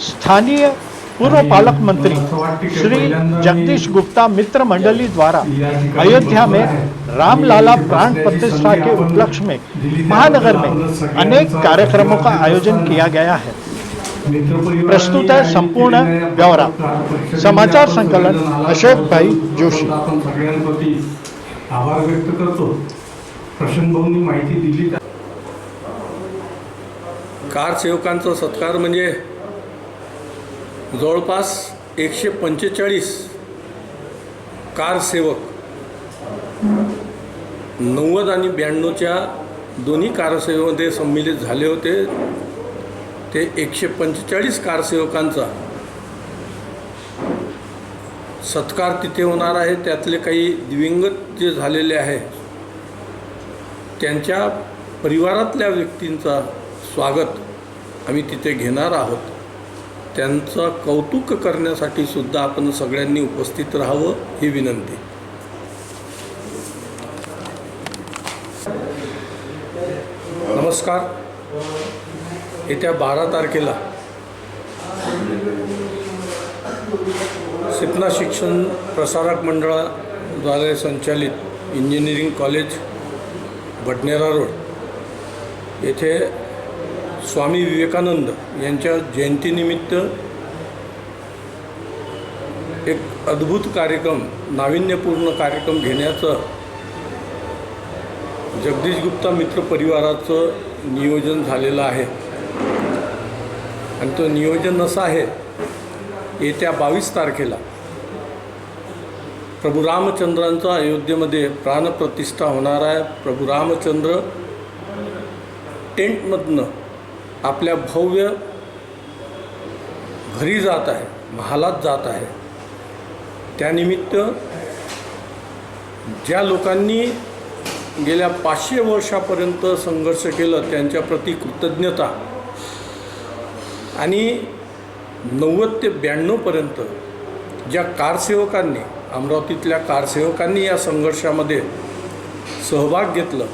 स्थानीय पूर्व आणि पालक मंत्री मला असं वाटतं की श्री पहिल्यांदा मी जगदीश गुप्ता मित्र मंडली द्वारा या ठिकाणी अयोध्या में बसलो आहे. रामलाला आणि प्राण बसण्याची प्रतिष्ठा संधी के आपण उपलक्ष्य में दिली महानगर त्याबद्दल में आपलं सगळ्यांचा अनेक कार्यक्रमों का धन्यवाद आयोजन देतो. किया गया है मित्रपरिवारांनी प्रस्तुत आहे आणि संपूर्ण केलेल्या व्यवहार. परिषदेने समाचार आपण संकलन सगळेजण आला अशोक आहोत. भाई जोशी. आपण सगळ्यांप्रती आभार व्यक्त करतो प्रशांत भाऊंनी माहिती दिली त्या- कार सेवकांचा सत्कार म्हणजे जवळपास एकशे पंचेचाळीस कारसेवक नव्वद आणि ब्याण्णवच्या दोन्ही कारसेवेमध्ये संमिलित झाले होते. ते एकशे पंचेचाळीस कारसेवकांचा सत्कार तिथे होणार आहे. त्यातले काही दिवंगत जे झालेले आहे त्यांच्या परिवारातल्या व्यक्तींचा स्वागत आम्ही तिथे घेणार आहोत. त्यांचं कौतुक करण्यासाठी सुद्धा आपण सगळ्यांनी उपस्थित राहावं ही विनंती. नमस्कार. येत्या बारा तारखेला सिपना शिक्षण प्रसारक मंडळाद्वारे संचालित इंजिनिअरिंग कॉलेज बडनेरा रोड येथे स्वामी विवेकानंद यांच्या जयंतीनिमित्त एक अद्भुत कार्यक्रम नाविन्यपूर्ण कार्यक्रम घेण्याचं जगदीश गुप्ता मित्र परिवाराचं नियोजन झालेलं आहे. आणि तो नियोजन असं आहे येत्या बावीस तारखेला प्रभू रामचंद्रांचा अयोध्येमध्ये प्राणप्रतिष्ठा होणार आहे. प्रभू रामचंद्र टेंटमधनं आपल्या भव्य घरी जात आहे महालात जात आहे. त्यानिमित्त ज्या लोकांनी गेल्या पाचशे वर्षापर्यंत संघर्ष केलं त्यांच्याप्रती कृतज्ञता. आणि नव्वद ते ब्याण्णवपर्यंत ज्या कारसेवकांनी अमरावतीतल्या कारसेवकांनी या संघर्षामध्ये सहभाग घेतलं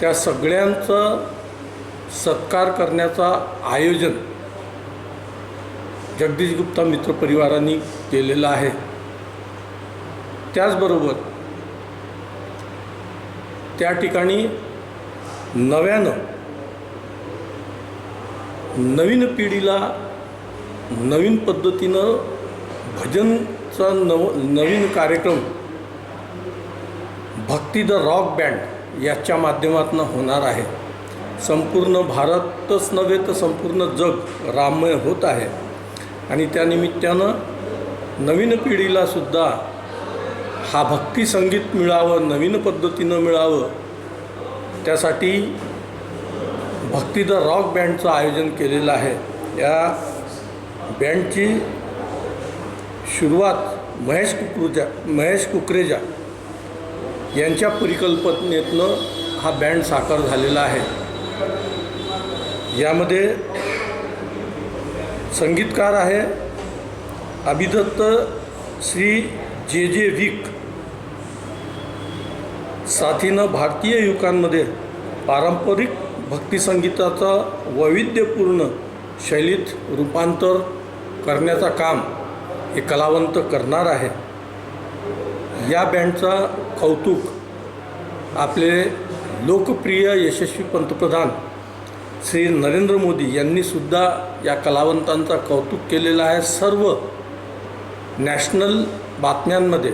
त्या सगळ्यांचं सत्कार करण्याचा आयोजन जगदीश गुप्ता मित्र परिवारांनी केलेलं आहे. त्याचबरोबर त्या ठिकाणी नव्यानं नवीन पिढीला नवीन पद्धतीनं भजनचा नव नवीन कार्यक्रम भक्ती द रॉक बँड याच्या माध्यमातून होणार आहे. संपूर्ण भारतच नव्हे तर संपूर्ण जग राममय होत आहे. आणि त्यानिमित्तानं नवीन पिढीलासुद्धा हा भक्ती संगीत मिळावं नवीन पद्धतीनं मिळावं त्यासाठी भक्ती द रॉक बँडचं आयोजन केलेलं आहे. या बँडची सुरुवात महेश कुकरेजा महेश कुकरेजा यांच्या परिकल्पनेतनं हा बँड साकार झालेला आहे. यामध्ये संगीतकार आहे अभिदत्त श्री जे जे विक. साथीनं भारतीय युवकांमध्ये पारंपरिक भक्तिसंगीताचा वैविध्यपूर्ण शैलीत रूपांतर करण्याचा काम हे कलावंत करणार आहे. या बँडचा कौतुक आपले लोकप्रिय यशस्वी पंतप्रधान श्री नरेंद्र मोदी यांनीसुद्धा या कलावंतांचा कौतुक केलेलं आहे. सर्व नॅशनल बातम्यांमध्ये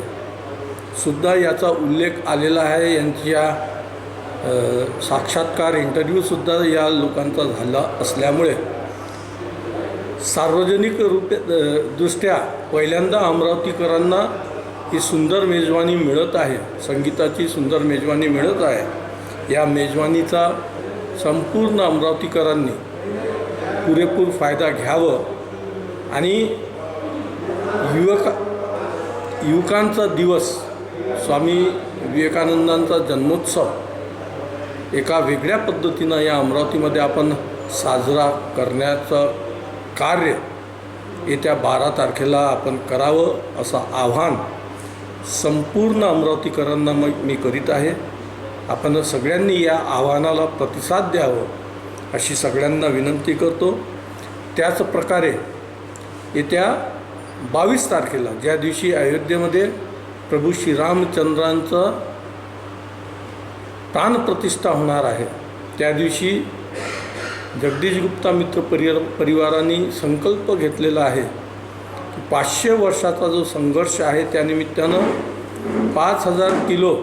सुद्धा याचा उल्लेख आलेला आहे. यांच्या साक्षात्कार इंटरव्ह्यूसुद्धा या लोकांचा झाला असल्यामुळे. सार्वजनिक रूपे दृष्ट्या पहिल्यांदा अमरावतीकरांना ही सुंदर मेजवानी मिळत आहे. संगीताची सुंदर मेजवानी मिळत आहे. या मेजवानीचा संपूर्ण अमरावतीकरांनी पुरेपूर फायदा घ्यावं आणि युवक युवकांचा दिवस स्वामी विवेकानंदांचा जन्मोत्सव एका वेगळ्या पद्धतीनं या अमरावतीमध्ये आपण साजरा करण्याचं कार्य येत्या बारा तारखेला आपण करावं असं आव्हान संपूर्ण अमरावतीकरांना मग मी करीत आहे. आपण सगळ्यांनी या आव्हानाला प्रतिसाद द्यावं अशी सगळ्यांना विनंती करतो. त्याच प्रकारे येत्या बावीस तारखेला ज्या दिवशी अयोध्येमध्ये प्रभू श्रीरामचंद्रांचं प्राणप्रतिष्ठा होणार आहे त्या दिवशी जगदीश गुप्ता मित्र परिवार परिवाराने संकल्प घेतलेला आहे की पाचशे वर्षाचा जो संघर्ष आहे त्यानिमित्तानं पाच हजार किलो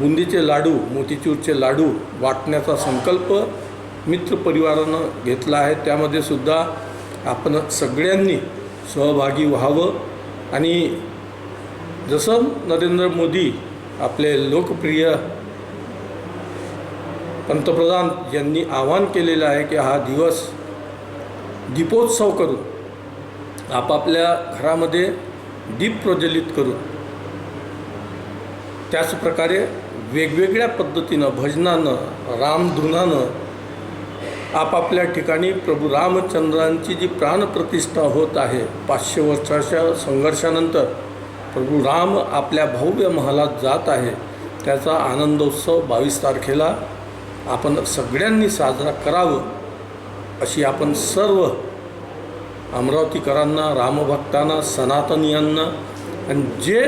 बुंदीचे लाडू मोतीचूरचे लाडू वाटण्याचा संकल्प मित्र परिवारानं घेतला आहे. त्यामध्ये सुद्धा आपण सगळ्यांनी सहभागी व्हावं आणि जसं नरेंद्र मोदी आपले लोकप्रिय पंतप्रधान यांनी आवाहन केलेलं आहे की हा दिवस दीपोत्सव करून आपापल्या घरामध्ये दीप प्रज्वलित करून त्याचप्रकारे वेगवेगळ्या पद्धतीनं भजनानं रामधुनानं आपापल्या ठिकाणी प्रभू रामचंद्रांची जी प्राणप्रतिष्ठा होत आहे पाचशे वर्षाच्या संघर्षानंतर प्रभू राम आपल्या भव्य महालात जात आहे त्याचा आनंदोत्सव बावीस तारखेला आपण सगळ्यांनी साजरा करावं अशी आपण सर्व अमरावतीकरांना रामभक्तांना सनातनीयांना आणि जे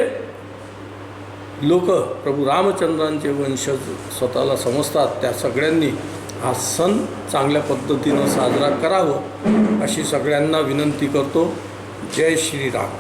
लोक प्रभू रामचंद्रांचे वंशज स्वतःला समजतात त्या सगळ्यांनी हा सण चांगल्या पद्धतीनं साजरा करावं अशी सगळ्यांना विनंती करतो. जय श्रीराम.